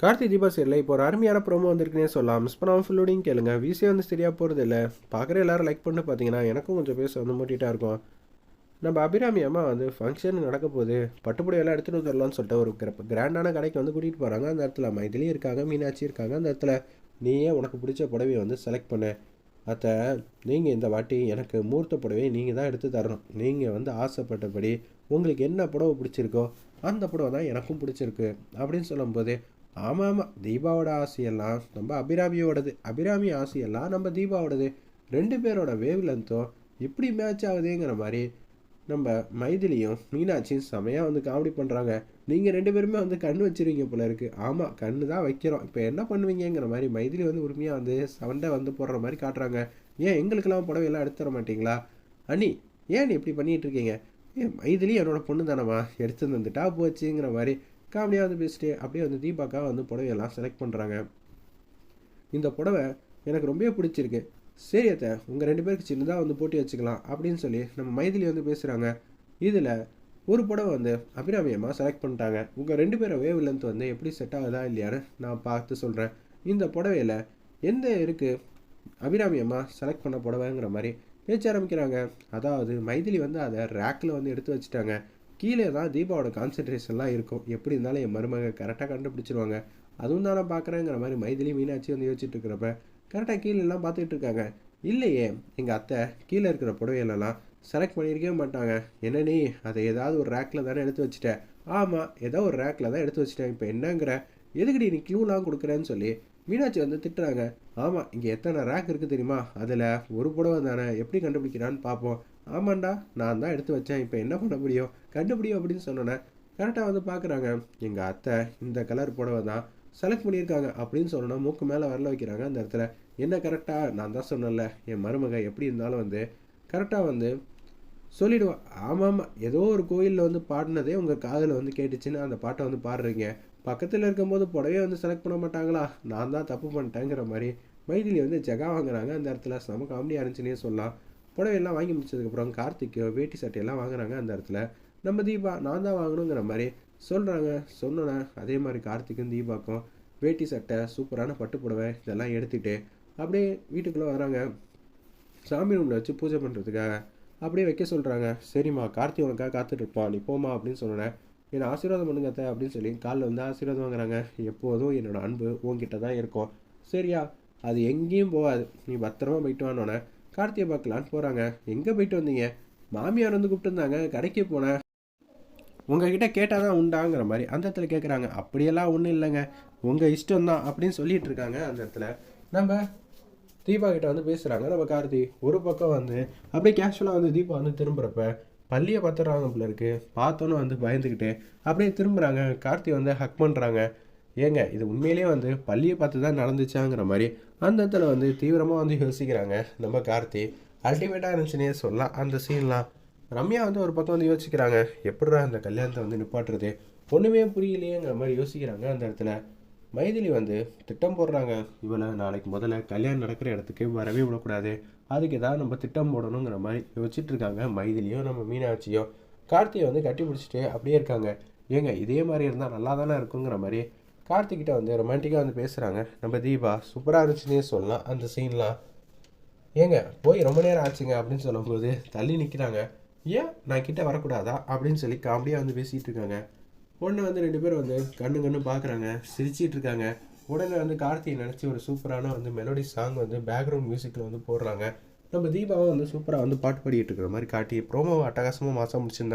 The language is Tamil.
கார்த்தி தீபா சரியில் இப்போ ஒரு அருமையான ப்ரோமோ வந்திருக்குனே சொல்லலாம். மிஸ் பண்ணாமல் ஃபுல்லோடையும் கேளுங்க. விசியே வந்து சரியாக போகிறது இல்லை. பார்க்குற எல்லாரும் லைக் பண்ணி பார்த்தீங்கன்னா எனக்கும் கொஞ்சம் பேச வந்து மூட்டிகிட்டா இருக்கும். நம்ம அபிராமி அம்மா வந்து ஃபங்க்ஷன் நடக்க போகுது. பட்டுப்புடி எல்லாம் எடுத்துகிட்டு வந்துடலாம்னு சொல்லிட்டு ஒரு கிராண்டான கடைக்கு வந்து கூட்டிகிட்டு போகிறாங்க அந்த இடத்துல மைதிலி இருக்காங்க மீனாட்சி இருக்காங்க. அந்த இடத்துல நீயே உனக்கு பிடிச்ச புடவையை வந்து செலக்ட் பண்ணு. அத்தை நீங்கள் இந்த வாட்டி எனக்கு மூர்த்த புடவையை நீங்கள் தான் எடுத்து தரணும். நீங்கள் வந்து ஆசைப்பட்டபடி உங்களுக்கு என்ன புடவை பிடிச்சிருக்கோ அந்த புடவை தான் எனக்கும் பிடிச்சிருக்கு. அப்படின்னு சொல்லும்போது ஆமாம் ஆமாம் தீபாவோட ஆசையெல்லாம் நம்ம அபிராமியோடது. அபிராமி ஆசையெல்லாம் நம்ம தீபாவோடது. ரெண்டு பேரோட வேவ் லென்த்தும் இப்படி மேட்ச் ஆகுதுங்கிற மாதிரி நம்ம மைதிலியும் மீனாட்சியும் செமையாக வந்து காமெடி பண்ணுறாங்க நீங்கள் ரெண்டு பேருமே வந்து கண் வச்சிருவீங்க போல இருக்குது ஆமாம் கண் தான் வைக்கிறோம். இப்போ என்ன பண்ணுவீங்கங்கிற மாதிரி மைதிலி வந்து உரிமையாக வந்து சண்டை வந்து போடுற மாதிரி காட்டுறாங்க. ஏன் எங்களுக்கெல்லாம் புடவையெல்லாம் எடுத்து தர மாட்டிங்களா? அண்ணி ஏன் நீ இப்படி பண்ணிகிட்டு இருக்கீங்க? ஏன் மைதிலி என்னோட பொண்ணு தானம்மா எடுத்து வந்துட்டா போச்சுங்கிற மாதிரி காமெடியாக வந்து பேசிட்டு அப்படியே வந்து தீபாக்காக வந்து புடவையெல்லாம் செலக்ட் பண்ணுறாங்க இந்த புடவை எனக்கு ரொம்பவே பிடிச்சிருக்கு. சரி அத்தை உங்கள் ரெண்டு பேருக்கு சின்னதாக வந்து போட்டி வச்சுக்கலாம் அப்படின்னு சொல்லி நம்ம மைதிலி வந்து பேசுகிறாங்க இதில் ஒரு புடவை வந்து அபிராமியமாக செலக்ட் பண்ணிட்டாங்க. உங்கள் ரெண்டு பேரும் வேவ் லென்த் வந்து எப்படி செட் ஆகுதா இல்லையான்னு நான் பார்த்து சொல்கிறேன் இந்த புடவையில் எந்த இருக்குது அபிராமியமாக செலக்ட் பண்ண புடவைங்கிற மாதிரி பேச்ச ஆரம்பிக்கிறாங்க. அதாவது மைதிலி வந்து அதை ரேக்கில் வந்து எடுத்து வச்சுட்டாங்க. கீழே தான் தீபாவோட கான்சன்ட்ரேஷன்லாம் இருக்கும். எப்படி இருந்தாலும் என் மருமக கரெக்டாக கண்டுபிடிச்சிருவாங்க. அதுவும் தான் நான் பார்க்குறேங்கிற மாதிரி மைதிலி மீனாட்சி வந்து யோசிச்சுட்டு இருக்கிறப்ப கரெக்டாக கீழெல்லாம் பார்த்துட்டு இருக்காங்க. இல்லையே எங்கள் அத்தை கீழே இருக்கிற புடவையிலலாம் செலக்ட் பண்ணியிருக்கவே மாட்டாங்க. என்ன நீ அதை ஏதாவது ஒரு ரேக்கில் தானே எடுத்து வச்சுட்டேன் ஆமாம் ஏதோ ஒரு ரேக்கில் தான் எடுத்து வச்சுட்டேன். இப்போ என்னங்கிற? எதுக்கடி நீ க்யூலாம் கொடுக்குறேன்னு சொல்லி மீனாட்சி வந்து திட்டுறாங்க. ஆமாம் இங்கே எத்தனை ரேக் இருக்குது தெரியுமா? அதில் ஒரு புடவை தானே. எப்படி கண்டுபிடிக்கிறான்னு பார்ப்போம். ஆமாண்டா நான் தான் எடுத்து வச்சேன் இப்போ என்ன பண்ண முடியும்? கண்டுபிடியும் அப்படின்னு சொன்னோன்னே கரெக்டாக வந்து பார்க்குறாங்க எங்கள் அத்தை இந்த கலர் புடவை தான் செலக்ட் பண்ணியிருக்காங்க அப்படின்னு சொன்னோன்னா மூக்கு மேலே வரல வைக்கிறாங்க அந்த இடத்துல. என்ன கரெக்டாக நான் தான் சொன்னேன்ல என் மருமக எப்படி இருந்தாலும் வந்து கரெக்டாக வந்து சொல்லிடுவான் ஆமாம் ஆமாம் ஏதோ ஒரு கோயிலில் வந்து பாடினதே உங்கள் காதில் வந்து கேட்டுச்சுன்னு அந்த பாட்டை வந்து பாடுறீங்க. பக்கத்தில் இருக்கும்போது புடவையே வந்து செலக்ட் பண்ண மாட்டாங்களா? நான் தான் தப்பு பண்ணிட்டேங்கிற மாதிரி மைதிலி வந்து ஜெகா வாங்குறாங்க அந்த இடத்துல. செம காமெடியாக இருந்துச்சுன்னே சொல்லலாம். புடவையெல்லாம் வாங்கி முடிச்சதுக்கப்புறம் கார்த்திக் வேட்டி சட்டையெல்லாம் வாங்குறாங்க அந்த இடத்துல. நம்ம தீபா நான் தான் வாங்கணுங்கிற மாதிரி சொல்கிறாங்க சொன்னோன்னே அதே மாதிரி கார்த்திக்கும் தீபாக்கும் வேட்டி சட்டை சூப்பரான பட்டு புடவை இதெல்லாம் எடுத்துகிட்டு அப்படியே வீட்டுக்குள்ளே வராங்க. சாமி ரூமில் வச்சு பூஜை பண்ணுறதுக்காக அப்படியே வைக்க சொல்கிறாங்க சரிம்மா கார்த்தி உனக்காக காத்துட்ருப்பான் நீ போமா அப்படின்னு சொன்னேன் என்னை ஆசீர்வாதம் பண்ணுங்க அத்தை அப்படின்னு சொல்லி காலில் வந்து ஆசீர்வாதம் வாங்குறாங்க. எப்போதும் என்னோடய அன்பு உங்ககிட்ட தான் இருக்கும். சரியா? அது எங்கேயும் போகாது. நீ பத்திரமா போயிட்டு வானோன்னே கார்த்தியை பார்க்கலான்னு போகிறாங்க எங்கே போயிட்டு வந்தீங்க? மாமியார் வந்து கூப்பிட்டுருந்தாங்க. கடைக்கு போனேன். உங்ககிட்ட கேட்டால் தான் உண்டாங்கிற மாதிரி அந்த இடத்துல கேட்குறாங்க அப்படியெல்லாம் ஒன்றும் இல்லைங்க. உங்கள் இஷ்டம் தான் அப்படின்னு சொல்லிட்டு இருக்காங்க அந்த இடத்துல. நம்ம தீபா கிட்ட வந்து பேசுகிறாங்க நம்ம கார்த்தி ஒரு பக்கம் வந்து அப்படியே கேஷுவலாக வந்து தீபா வந்து திரும்புகிறப்ப பள்ளியை பார்த்துறாங்க போல இருக்கு. பார்த்தோன்னே வந்து பயந்துக்கிட்டு அப்படியே திரும்புகிறாங்க கார்த்தி வந்து ஹக் பண்ணுறாங்க ஏங்க இது உண்மையிலேயே வந்து பள்ளியை பார்த்து தான் நடந்துச்சாங்கிற மாதிரி அந்த இடத்துல வந்து தீவிரமாக வந்து யோசிக்கிறாங்க. நம்ம கார்த்தி அல்டிமேட்டாக இருந்துச்சுன்னே சொல்லலாம். அந்த சீன்லாம் ரம்யா வந்து ஒரு பக்கம் வந்து யோசிக்கிறாங்க. எப்படிடா அந்த கல்யாணத்தை வந்து நிப்பாட்டுறது? ஒன்றுமே புரியலையேங்கிற மாதிரி யோசிக்கிறாங்க அந்த இடத்துல. மைதிலி வந்து திட்டம் போடுறாங்க. இவளை நாளைக்கு முதல்ல கல்யாணம் நடக்கிற இடத்துக்கு வரவே விடக்கூடாது. அதுக்கு ஏதாவது நம்ம திட்டம் போடணுங்கிற மாதிரி யோசிச்சுட்டு இருக்காங்க மைதிலியோ நம்ம மீனாட்சியோ. கார்த்தியை வந்து கட்டி பிடிச்சிட்டு அப்படியே இருக்காங்க. ஏங்க இதே மாதிரி இருந்தால் நல்லா தானே இருக்குங்கிற மாதிரி கார்த்திகிட்ட வந்து ரொமான்டிக்காக வந்து பேசுகிறாங்க நம்ம தீபா சூப்பராக இருந்துச்சுன்னே சொல்லலாம். அந்த சீன்லாம் ஏங்க போய் ரொம்ப நேரம் ஆச்சுங்க அப்படின்னு சொல்லும்போது தள்ளி நிற்கிறாங்க ஏன்? நான் கிட்ட வரக்கூடாதா? அப்படின்னு சொல்லி காமெடியாக வந்து பேசிகிட்டு இருக்காங்க. உடனே வந்து ரெண்டு பேரும் வந்து கண்ணு கண்ணு பார்க்குறாங்க சிரிச்சிட்டு இருக்காங்க. உடனே வந்து கார்த்தியை நினச்சி ஒரு சூப்பரான வந்து மெலோடி சாங் வந்து பேக்ரவுண்ட் மியூசிக்கில் வந்து போடுறாங்க. நம்ம தீபாவும் வந்து சூப்பராக வந்து பாட்டு பாடிட்டு இருக்கிற மாதிரி காட்டி ப்ரோமோ அட்டகாசமாக மாதம் முடிச்சிருந்தாங்க.